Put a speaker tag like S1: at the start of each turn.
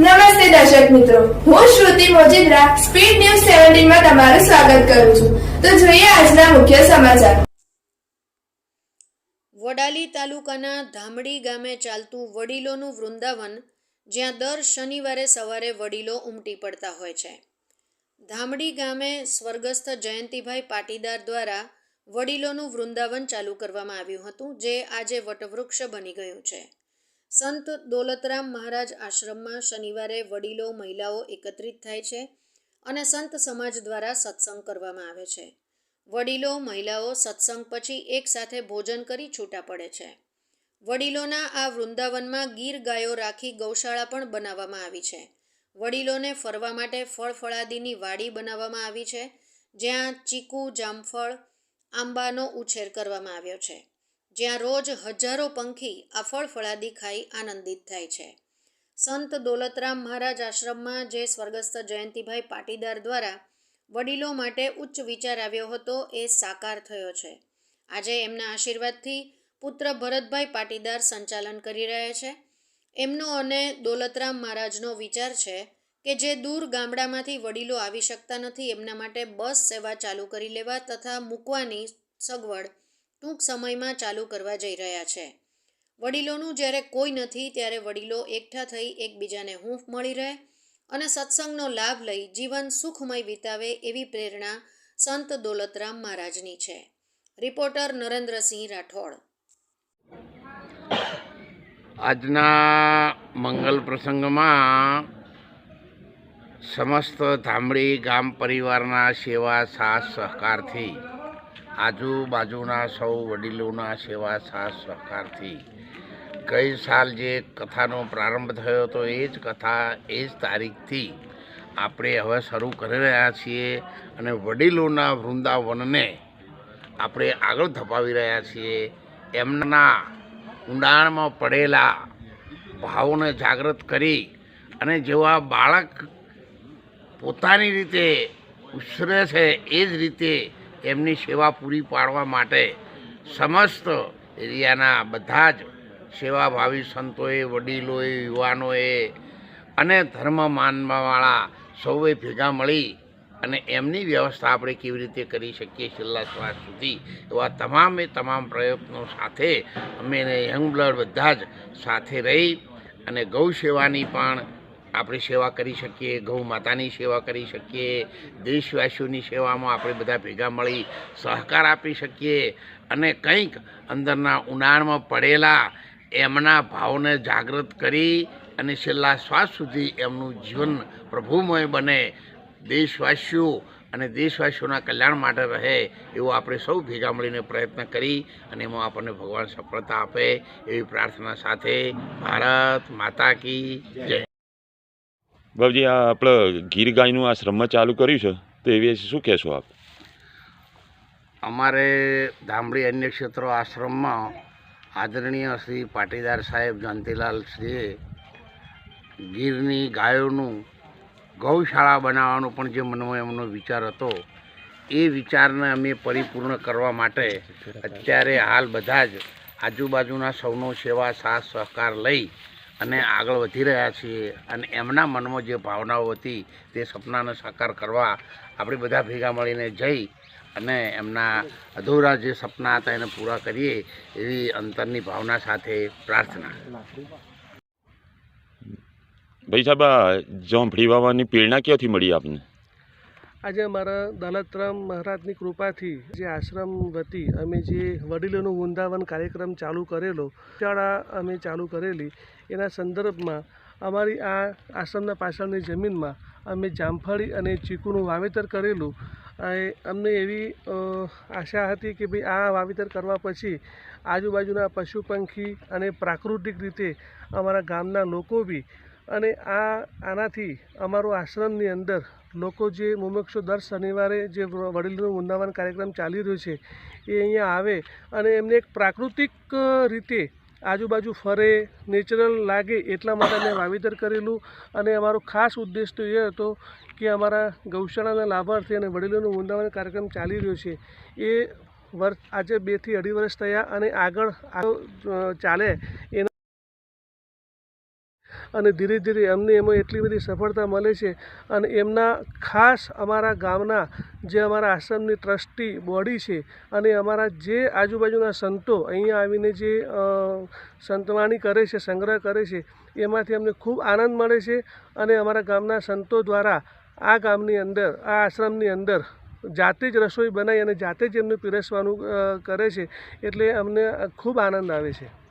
S1: નમસ્તે દર્શક મિત્રો. હું શ્રુતિ મોજીદ્રા, સ્પીડ ન્યૂઝ સેવન્ટીનમાં તમારું સ્વાગત કરું છું. તો જોઈએ આજના મુખ્ય સમાચાર.
S2: વડાલી તાલુકાના ધામડી ગામે ચાલતું વડીલોનું વૃંદાવન, જ્યાં દર શનિવારે સવારે વડીલો ઉમટી પડતા હોય છે. ધામડી ગામે સ્વર્ગસ્થ જયંતિભાઈ પાટીદાર દ્વારા વડીલોનું વૃંદાવન ચાલુ કરવામાં આવ્યું હતું, જે આજે વટવૃક્ષ બની ગયું છે. સંત દોલતરામ મહારાજ આશ્રમમાં શનિવારે વડીલો, મહિલાઓ એકત્રિત થાય છે અને સંત સમાજ દ્વારા સત્સંગ કરવામાં આવે છે. વડીલો, મહિલાઓ સત્સંગ પછી એકસાથે ભોજન કરી છૂટા પડે છે. વડીલોના આ વૃંદાવનમાં ગીર ગાયો રાખી ગૌશાળા પણ બનાવવામાં આવી છે. વડીલોને ફરવા માટે ફળ ફળાદીની વાડી બનાવવામાં આવી છે, જ્યાં ચીકુ, જામફળ, આંબાનો ઉછેર કરવામાં આવ્યો છે. જ્યાં રોજ હજારો પંખી આ ફળ ફળાદી ખાઈ આનંદિત થાય છે. સંત દોલતરામ મહારાજ આશ્રમમાં જે સ્વર્ગસ્થ જયંતિભાઈ પાટીદાર દ્વારા વડીલો માટે ઉચ્ચ વિચાર આવ્યો હતો એ સાકાર થયો છે. આજે એમના આશીર્વાદથી પુત્ર ભરતભાઈ પાટીદાર સંચાલન કરી રહ્યા છે. એમનો અને દોલતરામ મહારાજનો વિચાર છે કે જે દૂર ગામડામાંથી વડીલો આવી શકતા નથી, એમના માટે બસ સેવા ચાલુ કરી લેવા તથા મૂકવાની સગવડ ટૂંક સમયમાં ચાલુ કરવા જઈ રહ્યા છે. વડીલોનું જ્યારે કોઈ નથી ત્યારે વડીલો એકઠા થઈ એકબીજાને હૂંફ મળી રહે અને સત્સંગનો લાભ લઈ જીવન સુખમય વિતાવે એવી પ્રેરણા સંત દોલતરામ મહારાજની છે. રિપોર્ટર નરેન્દ્રસિંહ રાઠોડ.
S3: આજના મંગલ પ્રસંગમાં સમસ્ત ધામડી ગામ પરિવારના સેવા સાથ સહકારથી આજુબાજુના સૌ વડીલોના સેવા સાથ સહકારથી ગઈ સાલ જે કથાનો પ્રારંભ થયો હતો, એ જ કથા, એ જ તારીખથી આપણે હવે શરૂ કરી રહ્યા છીએ અને વડીલોના વૃંદાવનને આપણે આગળ ધપાવી રહ્યા છીએ. એમના ઊંડાણમાં પડેલા ભાવોને જાગૃત કરી અને જેવા બાળક પોતાની રીતે ઉછરે છે, એ જ રીતે એમની સેવા પૂરી પાડવા માટે સમસ્ત એરિયાના બધા જ સેવાભાવી સંતોએ, વડીલોએ, યુવાનોએ અને ધર્મ માનવાવાળા સૌએ ભેગા મળી અને એમની વ્યવસ્થા આપણે કેવી રીતે કરી શકીએ છેલ્લા શ્વાસ સુધી, એવા તમામે તમામ પ્રયત્નો સાથે અમે યંગ બ્લડ બધા જ સાથે રહી અને ગૌ સેવાની પણ આપણે સેવા કરી શકીએ ગૌ માતાની સેવા કરી શકીએ, દેશવાસીઓની સેવામાં આપણે બધા ભેગા મળી સહકાર આપી શકીએ અને કંઈક અંદરના ઉનાળમાં પડેલા એમના ભાવને જાગૃત કરી અને છેલ્લા શ્વાસ સુધી એમનું જીવન પ્રભુમય બને. દેશવાસીઓ અને દેશવાસીઓના કલ્યાણ માટે રહે એવો આપણે સૌ ભેગા મળીને પ્રયત્ન કરી અને એમાં આપણને ભગવાન સફળતા આપે એવી પ્રાર્થના સાથે ભારત માતા કી જય.
S4: બાબુજી આ આપણે ગીર ગાયનું આશ્રમમાં ચાલુ કર્યું છે, તો એ વિશે શું કહેશો આપ?
S3: અમારે ધામડી અન્ય ક્ષેત્રો આશ્રમમાં આદરણીય શ્રી પાટીદાર સાહેબ જયંતિલાલ શ્રીએ ગીરની ગાયોનું ગૌશાળા બનાવવાનો પણ જે મનમાં એમનો વિચાર હતો, એ વિચારને અમે પરિપૂર્ણ કરવા માટે અત્યારે હાલ બધા જ આજુબાજુના સૌનો સેવા સાથ સહકાર લઈ અને આગળ વધી રહ્યા છીએ અને એમના મનમાં જે ભાવનાઓ હતી તે સપનાને સાકાર કરવા આપણે બધા ભેગા મળીને જઈ અને એમના અધૂરા જે સપના હતા એને પૂરા કરીએ એવી અંતરની ભાવના સાથે પ્રાર્થના.
S4: ભાઈ સાહેબ, આ જોંફળી વાવવાની પ્રેરણા ક્યાંથી મળી આપને?
S5: આજે અમારા દલતરામ મહારાજની કૃપાથી જે આશ્રમ વતી અમે જે વડીલોનું વૃંદાવન કાર્યક્રમ ચાલુ કરેલો, શાળા અમે ચાલુ કરેલી, એના સંદર્ભમાં અમારી આ આશ્રમના પાછળની જમીનમાં અમે જામફળી અને ચીકુનું વાવેતર કરેલું. અમને એવી આશા હતી કે ભાઈ આ વાવેતર કરવા પછી આજુબાજુના પશુ પંખી અને પ્રાકૃતિક રીતે અમારા ગામના લોકો બી અને આ, આનાથી અમારો આશ્રમની અંદર લોકો જે મુમક્ષો દર શનિવારે જે વડીલોનું વૃંદાવન કાર્યક્રમ ચાલી રહ્યો છે, એ અહીંયા આવે અને એમને એક પ્રાકૃતિક રીતે આજુબાજુ ફરે, નેચરલ લાગે એટલા માટે અમે વાવેતર કરેલું અને અમારો ખાસ ઉદ્દેશ તો એ હતો કે અમારા ગૌશાળાના લાભાર્થી અને વડીલોનું વૃંદાવન કાર્યક્રમ ચાલી રહ્યો છે. એ વર્ષ આજે બેથી અઢી વર્ષ થયા અને આગળ ચાલે એના અને ધીરે ધીરે અમને એમાં એટલી બધી સફળતા મળે છે અને એમના ખાસ અમારા ગામના જે અમારા આશ્રમની ટ્રસ્ટી બોડી છે અને અમારા જે આજુબાજુના સંતો અહીંયા આવીને જે સંતવાણી કરે છે, સંગ્રહ કરે છે, એમાંથી અમને ખૂબ આનંદ મળે છે અને અમારા ગામના સંતો દ્વારા આ ગામની અંદર, આ આશ્રમની અંદર જાતે જ રસોઈ બનાવી અને જાતે જ એમને પીરસવાનું કરે છે એટલે અમને ખૂબ આનંદ આવે છે.